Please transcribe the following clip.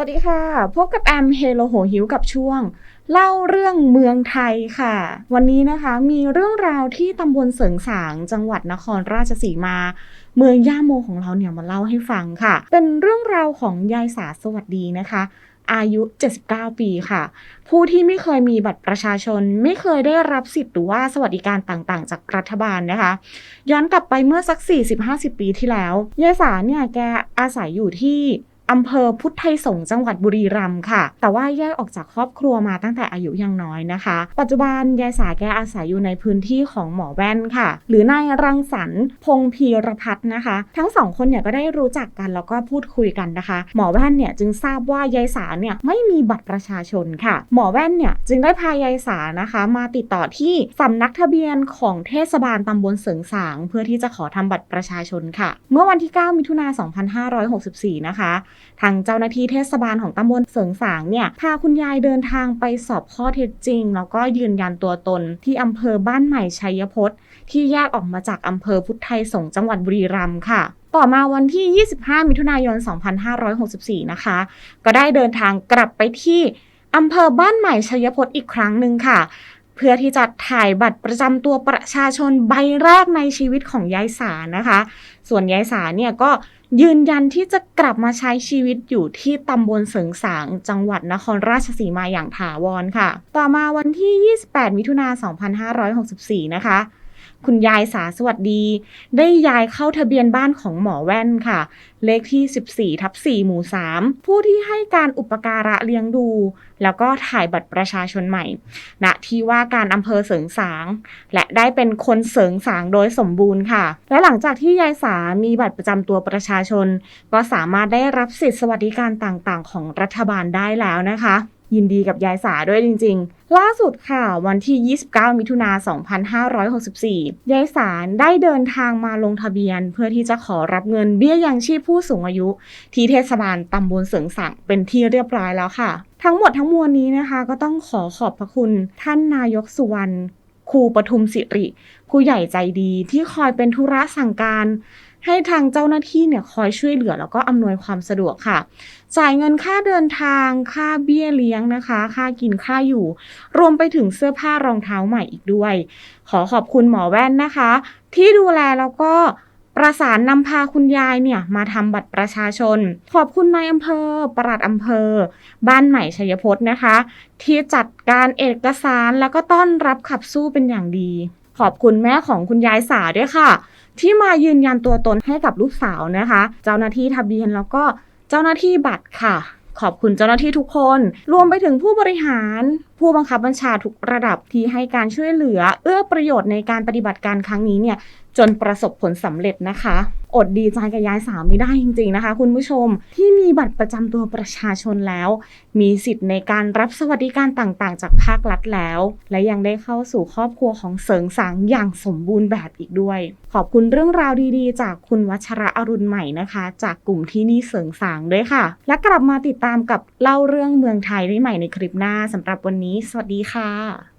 สวัสดีค่ะ พบกับแอมเฮโลโหหิวกับช่วง เล่าเรื่องเมืองไทยค่ะ วันนี้นะคะมีเรื่องราวที่ตำบลเสริงสาง จังหวัดนครราชสีมา เมืองย่าโมของเราเนี่ยมาเล่าให้ฟังค่ะ เป็นเรื่องราวของยายสาสวัสดีนะคะ อายุ 79 ปีค่ะ ผู้ที่ไม่เคยมีบัตรประชาชน ไม่เคยได้รับสิทธิ์หรือว่าสวัสดิการต่างๆ จากรัฐบาลนะคะ ย้อนกลับไปเมื่อสัก 40-50 ปีที่แล้วยายสาเนี่ยแกอาศัยอยู่ที่ อำเภอพุทธไทยสงฆ์จังหวัดบุรีรัมย์ค่ะ แต่ว่าแยกออกจากครอบครัวมาตั้งแต่อายุยังน้อยนะคะ ปัจจุบันยายสาแกอาศัยอยู่ในพื้นที่ของหมอแว่นค่ะ หรือนายรังสรรค์พงพีรพัฒน์นะคะ ทั้งสองคนเนี่ยก็ได้รู้จักกันแล้วก็พูดคุยกันนะคะ หมอแว่นเนี่ยจึงทราบว่ายายสาเนี่ยไม่มีบัตรประชาชนค่ะ หมอแว่นเนี่ยจึงได้พายายสานะคะ มาติดต่อที่สำนักทะเบียนของเทศบาลตำบลเสริงสาง เพื่อที่จะขอทำบัตรประชาชนค่ะ เมื่อวันที่ 9 มิถุนายน 2564 นะคะทางเจ้าหน้าที่เทศบาลของตำบลเสริงสางเนี่ยพาคุณยายเดินทางไปสอบข้อเท็จจริง แล้วก็ยืนยันตัวตนที่อำเภอบ้านใหม่ชัยพจน์ที่แยกออกมาจากอำเภอพุทธไทยสงจังหวัดบุรีรัมย์ค่ะต่อมาวันที่ 25 มิถุนายน 2564 นะคะ ก็ได้เดินทางกลับไปที่อำเภอบ้านใหม่ชัยพจน์อีกครั้งหนึ่งค่ะ เพื่อที่จะถ่ายบัตรประจำตัวประชาชนใบแรกในชีวิตของยายสานะคะ ส่วนยายสาเนี่ยก็ยืนยันที่จะกลับมาใช้ชีวิตอยู่ที่ตำบลเสริงสางจังหวัดนครราชสีมาอย่างถาวรค่ะ ต่อมาวันที่ 28 มิถุนา 2564 นะคะ คุณยายสาสวัสดี ได้ย้ายเข้าทะเบียนบ้านของหมอแว่นค่ะ เลขที่ 14ทับ4หมู่ 3 ผู้ที่ให้การอุปการะเลี้ยงดู แล้วก็ถ่ายบัตรประชาชนใหม่ณที่ว่าการอำเภอเสริงสาง และได้เป็นคนเสริงสางโดยสมบูรณ์ค่ะ และหลังจากที่ยายสามีบัตรประจำตัวประชาชน ก็สามารถได้รับสิทธิสวัสดิการต่างๆ ของรัฐบาลได้แล้วนะคะ ยินดีกับยายสาด้วยจริง ๆ ล่าสุดค่ะ วันที่ 29 มิถุนา2564 ยายสารได้เดินทางมาลงทะเบียน เพื่อที่จะขอรับเงินเบี้ยยังชีพผู้สูงอายุ ที่เทศบาลตำบลเสริงสังเป็นที่เรียบร้อยแล้วค่ะ ทั้งหมดทั้งมวลนี้นะคะ ก็ต้องขอขอบพระคุณท่านนายกสุวรรณครูปทุมสิริ ผู้ใหญ่ใจดีที่คอยเป็นธุระสั่งการ ให้ทางเจ้าหน้าที่เนี่ยคอยช่วยเหลือแล้วก็อำนวยความสะดวกค่ะ จ่ายเงินค่าเดินทางค่าเบี้ยเลี้ยงนะคะ ค่ากินค่าอยู่ รวมไปถึงเสื้อผ้ารองเท้าใหม่อีกด้วย ขอขอบคุณหมอแว่นนะคะ ที่ดูแลแล้วก็ประสานนำพาคุณยายเนี่ยมาทำบัตรประชาชน ขอบคุณนายอำเภอ ปลัดอำเภอ บ้านใหม่ชัยพจน์นะคะ ที่จัดการเอกสารแล้วก็ต้อนรับขับสู้เป็นอย่างดี ขอบคุณแม่ของคุณยายสาด้วยค่ะ ที่มายืนยันตัวตนให้กับลูกสาวนะคะ เจ้าหน้าที่ทะเบียนแล้วก็เจ้าหน้าที่บัตรค่ะ ขอบคุณเจ้าหน้าที่ทุกคน รวมไปถึงผู้บริหาร ผู้บังคับบัญชาทุกระดับที่ให้การช่วยเหลือ เอื้อประโยชน์ในการปฏิบัติการครั้งนี้เนี่ยจนประสบผลสำเร็จนะคะ อดดีใจกับยายสามไม่ได้จริงๆนะคะ คุณผู้ชมที่มีบัตรประจำตัวประชาชนแล้ว มีสิทธิ์ในการรับสวัสดิการต่างๆ จากภาครัฐแล้ว และยังได้เข้าสู่ครอบครัวของเสริงสางอย่างสมบูรณ์แบบอีกด้วย ขอบคุณเรื่องราวดีๆ จากคุณวัชระอรุณใหม่นะคะ จากกลุ่มที่นี่เสริงสางด้วยค่ะ และกลับมาติดตามกับเล่าเรื่องเมืองไทยได้ใหม่ในคลิปหน้าสำหรับวันนี้นี้ สวัสดีค่ะ